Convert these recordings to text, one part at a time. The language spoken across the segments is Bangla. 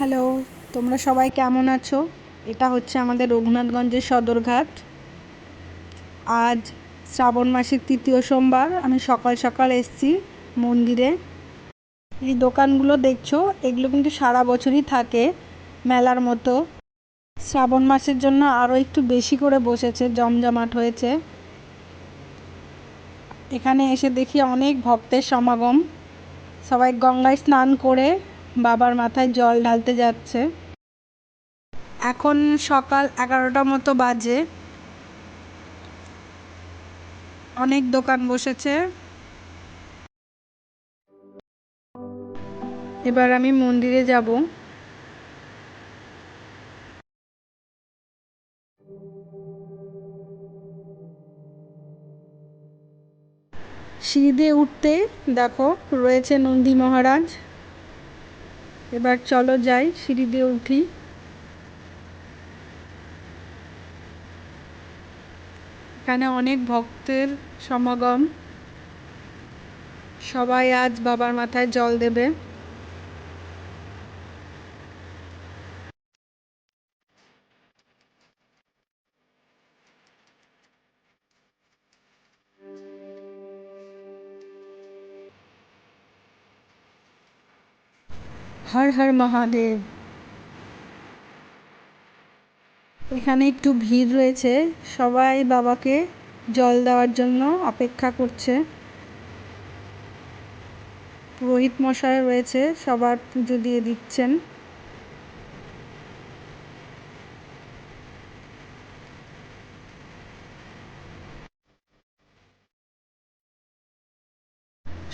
হ্যালো, তোমরা সবাই কেমন আছো? এটা হচ্ছে আমাদের রঘুনাথগঞ্জের সদরঘাট। আজ শ্রাবণ মাসের তৃতীয় সোমবার, আমি সকাল সকাল এসছি মন্দিরে। এই দোকানগুলো দেখছ, এগুলো কিন্তু সারা বছরই থাকে মেলার মতো। শ্রাবণ মাসের জন্য আরও একটু বেশি করে বসেছে, জমজমাট হয়েছে। এখানে এসে দেখি অনেক ভক্তের সমাগম। সবাই গঙ্গায় স্নান করে বাবার মাথায় জল ঢালতে যাচ্ছে। এখন সকাল এগারোটা মতো বাজে। অনেক দোকান বসেছে। এবার আমি মন্দিরে যাব। সিঁড়ি দিয়ে উঠতে দেখো রয়েছে নন্দী মহারাজ। এবার চলো যাই, সিঁড়ি দিয়ে উঠি। এখানে অনেক ভক্তের সমাগম। সবাই আজ বাবার মাথায় জল দেবে। হর হর মহাদেব। এখানে একটু ভিড় রয়েছে। সবাই বাবাকে জল দেওয়ার জন্য অপেক্ষা করছে। পুরোহিত মশাই রয়েছে, সবার পুজো দিয়ে দিচ্ছেন।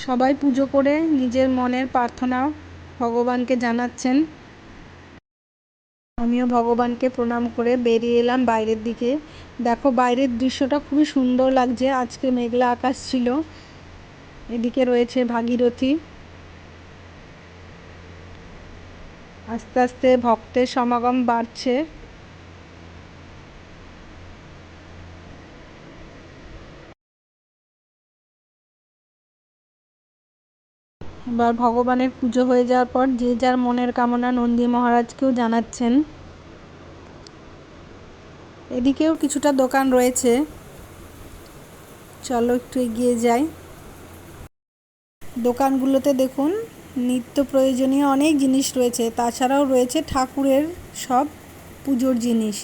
সবাই পুজো করে নিজের মনের প্রার্থনা ভগবানকে জানাচ্ছেন। আমিও ভগবানকে প্রণাম করে বেরিয়ে এলাম বাইরের দিকে। দেখো, বাইরের দৃশ্যটা খুবই সুন্দর লাগছে। আজকে মেঘলা আকাশ ছিল। এদিকে রয়েছে ভাগীরথী। আস্তে আস্তে ভক্তের সমাগম বাড়ছে। এবার ভগবানের পুজো হয়ে যাওয়ার পর যে যার মনের কামনা নন্দী মহারাজকেও জানাচ্ছেন। এদিকেও কিছুটা দোকান রয়েছে। চলো একটু এগিয়ে যাই। দোকানগুলোতে দেখুন, নিত্য প্রয়োজনীয় অনেক জিনিস রয়েছে। তাছাড়াও রয়েছে ঠাকুরের সব পুজোর জিনিস।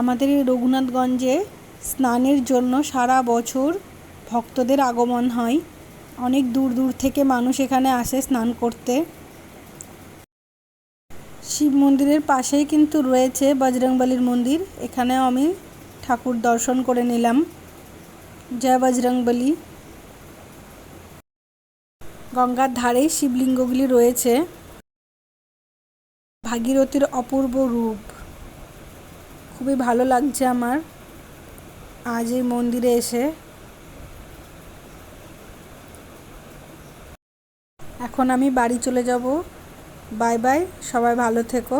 আমাদের এই রঘুনাথগঞ্জে স্নানের জন্য সারা বছর ভক্তদের আগমন হয়। অনেক দূর দূর থেকে মানুষ এখানে আসে স্নান করতে। শিব মন্দিরের পাশেই কিন্তু রয়েছে বজরংবলির মন্দির। এখানেও আমি ঠাকুর দর্শন করে নিলাম। জয় বজরংবলী। গঙ্গার ধারে শিবলিঙ্গগুলি রয়েছে। ভাগীরথীর অপূর্ব রূপ। খুবই ভালো লাগছে আমার। আজ এই মন্দিরে এসে এখন আমি বাড়ি চলে যাব। বাই বাই সবাই ভালো থেকো।